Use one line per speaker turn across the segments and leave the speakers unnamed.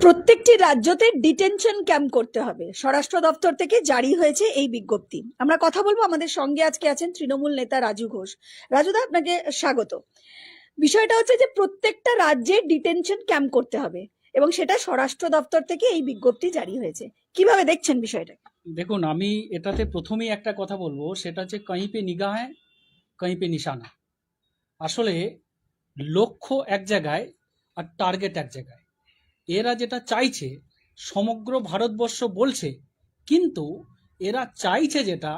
প্রত্যেকটি রাজ্যতে detention camp করতে হবে। স্বরাষ্ট্র দপ্তর থেকে জারি হয়েছে এই বিজ্ঞপ্তি। আমরা কথা বলব আমাদের সঙ্গে আজকে আছেন তৃণমূল নেতা রাজু ঘোষ। রাজুদা, আপনাকে স্বাগত। বিষয়টা হচ্ছে যে প্রত্যেকটা রাজ্যে ডিটেনশন ক্যাম্প করতে হবে এবং সেটা স্বরাষ্ট্র দপ্তর থেকে এই বিজ্ঞপ্তি জারি হয়েছে। কীভাবে দেখছেন বিষয়টা?
দেখুন, আমি এটাতে প্রথমেই একটা কথা বলব, সেটা হচ্ছে কहीं পে নিগাহ কहीं নিশানা আসলে লক্ষ্য এক জায়গায় আর টার্গেট এক জায়গায়। এরা যেটা চাইছে, সমগ্র ভারতবর্ষ বলছে, কিন্তু এরা চাইছে যেটা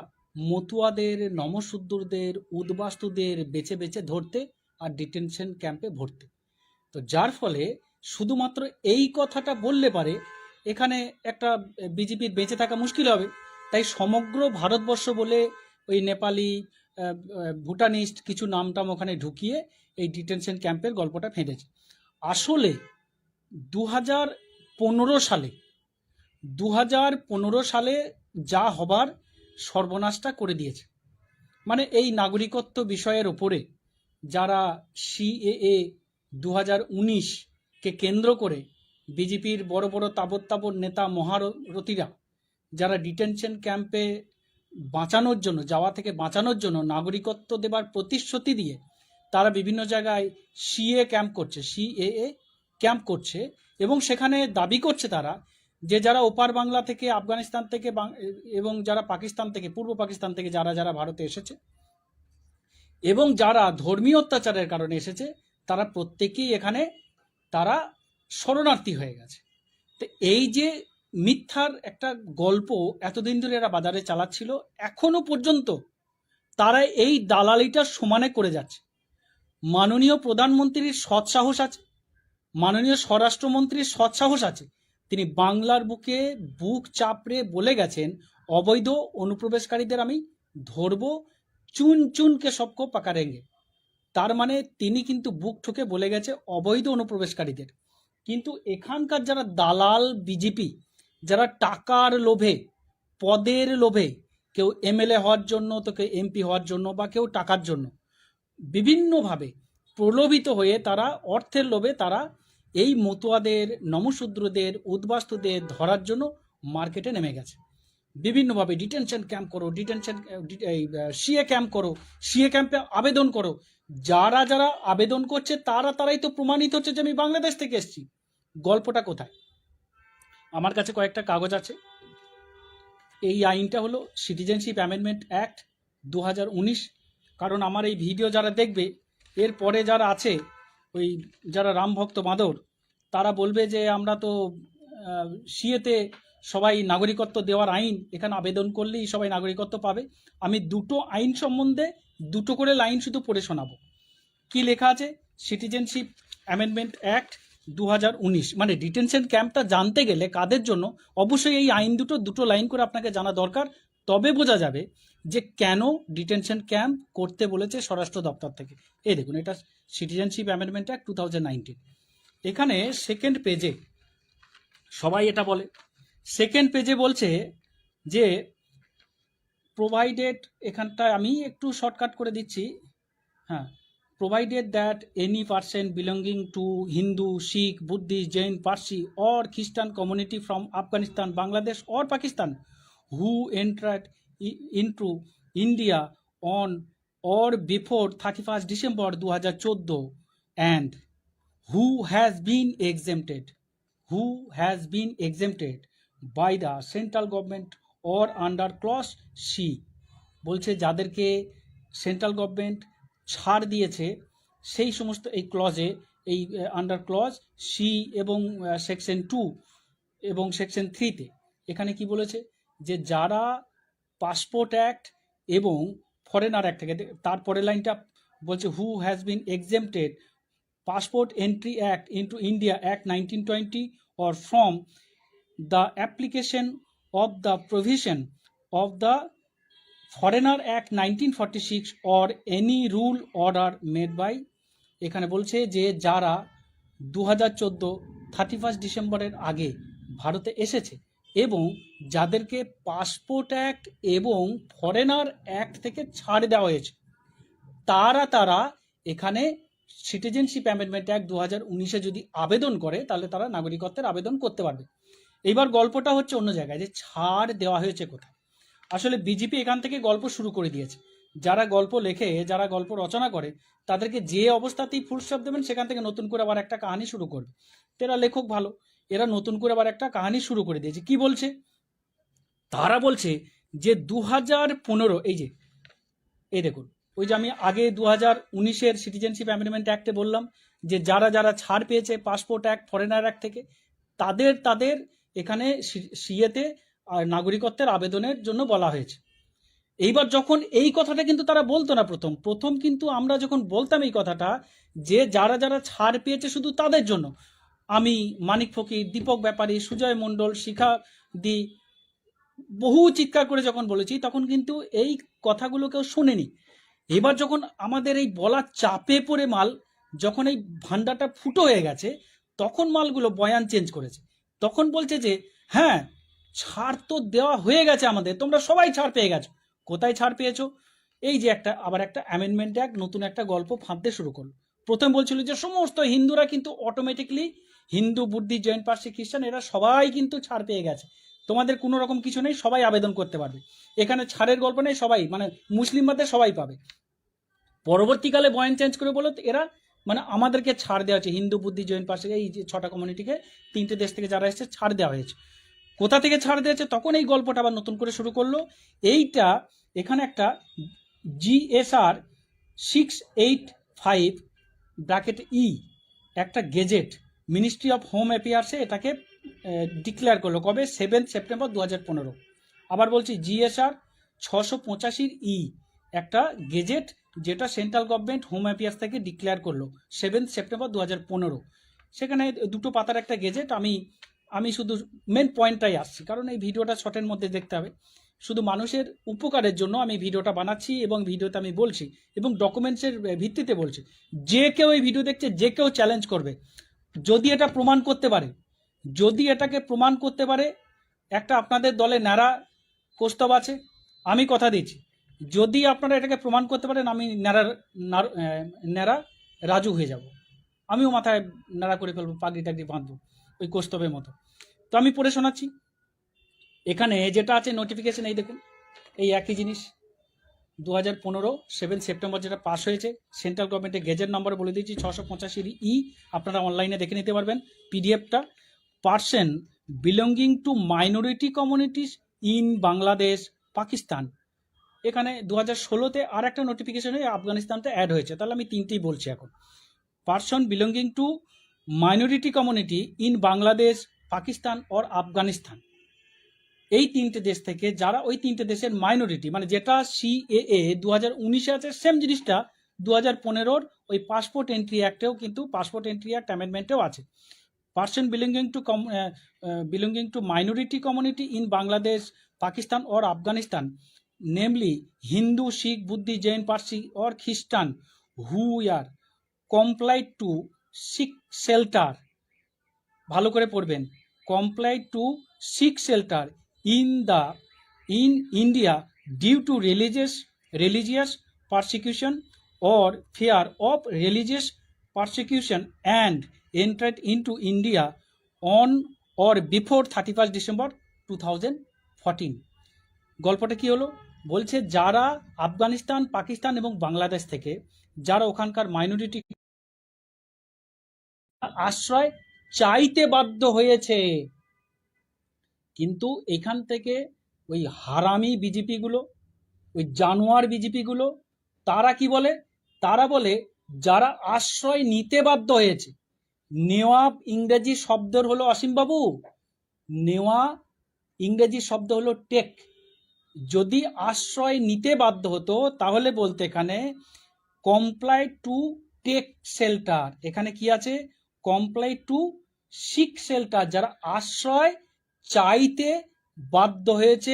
মতুয়াদের নমশূদ্রদের উদ্বাস্তুদের বেছে বেছে ধরতে আর ডিটেনশন ক্যাম্পে ভরতে। তো যার ফলে শুধুমাত্র এই কথাটা বললে পারে, এখানে একটা বিজেপির বেঁচে থাকা মুশকিল হবে। তাই সমগ্র ভারতবর্ষ বলে ওই নেপালি ভুটানিস্ট কিছু নামটাম ওখানে ঢুকিয়ে এই ডিটেনশন ক্যাম্পের গল্পটা ফেঁদেছে। আসলে দু হাজার পনেরো সালে দু হাজার পনেরো সালে যা হবার সর্বনাশটা করে দিয়েছে। মানে এই নাগরিকত্ব বিষয়ের ওপরে যারা সিএএ দু হাজার উনিশকে কেন্দ্র করে বিজেপির বড় বড় তাবর তাবর নেতা মহারথীরা, যারা ডিটেনশন ক্যাম্পে বাঁচানোর জন্য, যাওয়া থেকে বাঁচানোর জন্য নাগরিকত্ব দেবার প্রতিশ্রুতি দিয়ে তারা বিভিন্ন জায়গায় সিএ ক্যাম্প করছে, সিএএ ক্যাম্প করছে এবং সেখানে দাবি করছে তারা যে যারা ওপার বাংলা থেকে, আফগানিস্তান থেকে এবং যারা পাকিস্তান থেকে, পূর্ব পাকিস্তান থেকে যারা যারা ভারতে এসেছে এবং যারা ধর্মীয় অত্যাচারের কারণে এসেছে, তারা প্রত্যেকেই এখানে তারা শরণার্থী হয়ে গেছে। তো এই যে মিথ্যার একটা গল্প এতদিন ধরে এরা বাজারে চালাচ্ছিল, এখনও পর্যন্ত তারা এই দালালিটা সমানে করে যাচ্ছে। মাননীয় প্রধানমন্ত্রীর সৎ সাহস আছে। মাননীয় স্বরাষ্ট্রমন্ত্রীর সৎ সাহস আছে। তিনি বাংলার বুকে বুক চাপড়ে বলে গেছেন, অবৈধ অনুপ্রবেশকারীদের আমি ধরবো, চুন চুনকে সবকো পাকারেঙ্গে। তার মানে তিনি কিন্তু বুক ঠুকে বলে গেছে অবৈধ অনুপ্রবেশকারীদের। কিন্তু এখানকার যারা দালাল বিজেপি, যারা টাকার লোভে, পদের লোভে, কেউ এমএলএ হওয়ার জন্য, তো কেউ এমপি হওয়ার জন্য বা কেউ টাকার জন্য বিভিন্নভাবে প্রলোভিত হয়ে তারা অর্থের লোভে তারা এই মতুয়াদের, নমশূদ্রদের, উদ্বাস্তুদের ধরার জন্য মার্কেটে নেমে গেছে। বিভিন্নভাবে ডিটেনশন ক্যাম্প করো, ডিটেনশন সিএ ক্যাম্প করো, সিএ ক্যাম্পে আবেদন করো। যারা যারা আবেদন করছে তারা, তারাই তো প্রমাণিত হচ্ছে যে আমি বাংলাদেশ থেকে এসেছি। গল্পটা কোথায়? আমার কাছে কয়েকটা কাগজ আছে। এই আইনটা হলো সিটিজেনশিপ অ্যামেন্ডমেন্ট অ্যাক্ট দু হাজার উনিশ কারণ আমার এই ভিডিও যারা দেখবে, এর পরে যারা আছে, ওই যারা রাম ভক্ত মাদর তারা বলবে যে আমরা তো সিএতে সবাই নাগরিকত্ব দেওয়ার আইন, এখানে আবেদন করলেই সবাই নাগরিকত্ব পাবে। আমি দুটো আইন সম্বন্ধে দুটো করে লাইন শুধু পড়ে শোনাবো। কি লেখা আছে? সিটিজেনশিপ অ্যামেন্ডমেন্ট অ্যাক্ট দু হাজার উনিশ। মানে ডিটেনশন ক্যাম্পটা জানতে গেলে কাদের জন্য? অবশ্যই এই আইন দুটো দুটো লাইন করে আপনাকে জানা দরকার। তবে বোঝা যাবে যে কেন ডিটেনশন ক্যাম্প করতে বলেছে স্বরাষ্ট্র দপ্তর থেকে। এই দেখুন, এটা সিটিজেনশিপ অ্যামেন্ডমেন্ট অ্যাক্ট টু এখানে সেকেন্ড পেজে সবাই এটা বলে। সেকেন্ড পেজে বলছে যে প্রোভাইডেড এখানটা আমি একটু শর্টকাট করে দিচ্ছি। হ্যাঁ provided that any person belonging to Hindu Sikh Buddhist Jain Parsi or Christian community from Afghanistan Bangladesh or Pakistan who entered into India on or before thirty first December দু হাজার চোদ্দ and who has been exempted who has been exempted by the central government or under clause C বলছে, যাদেরকে central government ছাড় দিয়েছে, সেই সমস্ত এই ক্লজে এই আন্ডার ক্লজ সি এবং সেকশন টু এবং সেকশন থ্রিতে এখানে কি বলেছে? যে যারা পাসপোর্ট অ্যাক্ট এবং ফরেনার অ্যাক্ট থেকে। তারপরের লাইনটা বলছে, who has been exempted passport entry act into India act nineteen twenty or from the application of the provision of the foreigner act nineteen forty six or any rule order made by. এখানে বলছে যে, যারা দু হাজার চোদ্দ thirty first ডিসেম্বরের আগে ভারতে এসেছে এবং যাদেরকে পাসপোর্ট অ্যাক্ট এবং ফরেনার অ্যাক্ট থেকে ছাড় দেওয়া হয়েছে, তারা তারা এখানে সিটিজেনশিপ অ্যামেন্ডমেন্ট অ্যাক্ট দু হাজার উনিশে যদি আবেদন করে, তাহলে তারা নাগরিকত্বের আবেদন করতে পারবে। এইবার গল্পটা হচ্ছে অন্য জায়গায়, যে ছাড় দেওয়া হয়েছে কোথায়? আসলে বিজেপি এখান থেকে গল্প শুরু করে দিয়েছে। যারা গল্প লেখে, যারা গল্প রচনা করে, তাদেরকে যে অবস্থাতেই ফুলস্টপ দেবেন, সেখান থেকে নতুন করে আবার একটা কাহিনী শুরু করবে। তো এরা লেখক ভালো এরা নতুন করে আবার একটা কাহিনী শুরু করে দিয়েছে। কি বলছে? তারা বলছে যে দু হাজার পনেরো, এই যে, এই দেখুন, ওই যে আমি আগে দু হাজার উনিশের সিটিজেনশিপ অ্যামেন্ডমেন্ট অ্যাক্টে বললাম যে যারা যারা ছাড় পেয়েছে পাসপোর্ট অ্যাক্ট ফরেনার অ্যাক্ট থেকে, তাদের তাদের এখানে সিএতে নাগরিকত্বের আবেদনের জন্য বলা হয়েছে। এইবার যখন এই কথাটা কিন্তু তারা বলতো না প্রথম প্রথম কিন্তু আমরা যখন বলতাম এই কথাটা যে যারা যারা ছাড় পেয়েছে শুধু তাদের জন্য আমি মানিক ফকির, দীপক ব্যাপারী, সুজয় মণ্ডল, শিখা দি বহু চিৎকার করে যখন বলেছি, তখন কিন্তু এই কথাগুলো কেউ শোনেনি। এবার যখন আমাদের এই বলার চাপে পড়ে মাল, যখন এই ভান্ডারটা ফুটো হয়ে গেছে, তখন মালগুলো বয়ান চেঞ্জ করেছে। তখন বলছে যে হ্যাঁ ছাড় তো দেওয়া হয়ে গেছে আমাদের, তোমরা সবাই ছাড় পেয়ে গেছো। কোথায় ছাড় পেয়েছ? এই যে একটা, আবার একটা অ্যামেন্ডমেন্ট অ্যাক্ট নতুন একটা গল্প ফাঁদতে শুরু করল। প্রথম বলছিল যে, সমস্ত হিন্দুরা কিন্তু অটোমেটিকলি হিন্দু, বুদ্ধি, জৈন, পার্সি, খ্রিস্টান, এরা সবাই কিন্তু ছাড় পেয়ে গেছে। তোমাদের কোনো রকম কিছু নেই, সবাই আবেদন করতে পারবে। এখানে ছাড়ের গল্প নেই, সবাই মানে মুসলিম বাদে সবাই পাবে। পরবর্তীকালে বয়ান চেঞ্জ করে বলো এরা মানে আমাদেরকে ছাড় দেওয়া হয়েছে। হিন্দু, বুদ্ধি, জৈন, পার্সি, এই যে ছটা কমিউনিটিকে তিনটে দেশ থেকে যারা এসেছে, ছাড় দেওয়া হয়েছে। কোথা থেকে ছাড় দিয়েছে? তখন এই গল্পটা আবার নতুন করে শুরু করল। এইটা এখানে একটা G S R six eight five bracket E একটা গেজেট মিনিস্ট্রি অফ হোম অ্যাফেয়ার্সে এটাকে ডিক্লেয়ার করল। কবে? সেভেন্থ সেপ্টেম্বর দু হাজার পনেরো। আবার বলছি জিএসআর ছশো পঁচাশির ই একটা গেজেট যেটা সেন্ট্রাল গভর্নমেন্ট হোম অ্যাফেয়ার্স থেকে ডিক্লেয়ার করল সেভেন্থ সেপ্টেম্বর দু হাজার পনেরো। সেখানে দুটো পাতার একটা গেজেট আমি আমি শুধু মেন পয়েন্টটাই আসছি, কারণ এই ভিডিওটা শর্টের মধ্যে দেখতে হবে। শুধু মানুষের উপকারের জন্য আমি ভিডিওটা বানাচ্ছি এবং ভিডিওতে আমি বলছি এবং ডকুমেন্টসের ভিত্তিতে বলছি। যে কেউ এই ভিডিও দেখছে, যে কেউ চ্যালেঞ্জ করবে। যদি এটা প্রমাণ করতে পারে, যদি এটাকে প্রমাণ করতে পারে, একটা আপনাদের দলে ন্যাড়া প্রস্তাব আছে, আমি কথা দিচ্ছি। যদি আপনারা এটাকে প্রমাণ করতে পারেন, আমি ন্যাড়া ন্যাড়া রাজু হয়ে যাব। আমিও মাথায় ন্যাড়া করে ফেলব, পাগড়ি টাগড়ি বাঁধবো ওই কৌস্তবের মতো। তো আমি পড়ে শোনাচ্ছি। এখানে যেটা আছে নোটিফিকেশন এই দেখুন, এই একই জিনিস। দু হাজার পনেরো সেভেন সেপ্টেম্বর যেটা পাস হয়েছে, সেন্ট্রাল গভর্নমেন্টের গেজেট নাম্বার বলে দিয়েছি ছশো পঁচাশির ই আপনারা অনলাইনে দেখে নিতে পারবেন। পিডিএফটা person belonging to minority communities in Bangladesh, Pakistan. এখানে দু হাজার ষোলোতে আর একটা নোটিফিকেশন হয়ে আফগানিস্তানতে অ্যাড হয়েছে, তাহলে আমি তিনটেই বলছি এখন। Person belonging to minority community in Bangladesh, Pakistan or Afghanistan. এই তিনটে দেশ থেকে যারা ওই তিনটে দেশের মাইনরিটি মানে যেটা সিএএ দু হাজার উনিশে আছে সেম জিনিসটা দু হাজার পনেরোর ওই পাসপোর্ট এন্ট্রি অ্যাক্টেও কিন্তু পাসপোর্ট এন্ট্রি অ্যাক্ট অ্যামেন্ডমেন্টেও আছে। Person belonging to com belonging to minority community in Bangladesh Pakistan or Afghanistan namely Hindu Sikh Buddhist Jain Parsi or Christian who are comply to seek shelter ভালো করে পড়বেন comply to seek shelter in the in India due to religious religious persecution or fear of religious persecution and entered into India on or before 31st December 2014 গল্পটা কি হলো? বলছে যারা আফগানিস্তান, পাকিস্তান এবং বাংলাদেশ থেকে, যারা ওখানকার মাইনরিটি আশ্রয় চাইতে বাধ্য হয়েছে কিন্তু এখান থেকে ওই হারামি বিজেপিগুলো, ওই জানোয়ার বিজেপিগুলো, তারা কি বলে? তারা বলে, যারা আশ্রয় নিতে বাধ্য হয়েছে নেওয়া ইংরেজি শব্দের হলো অসীমবাবু নেওয়া ইংরেজি শব্দ হলো টেক। যদি আশ্রয় নিতে বাধ্য হতো, তাহলে বলতে এখানে কমপ্লাই টু টেক শেল্টার এখানে কি আছে? কমপ্লাই টু সিক শেল্টার যারা আশ্রয় চাইতে বাধ্য হয়েছে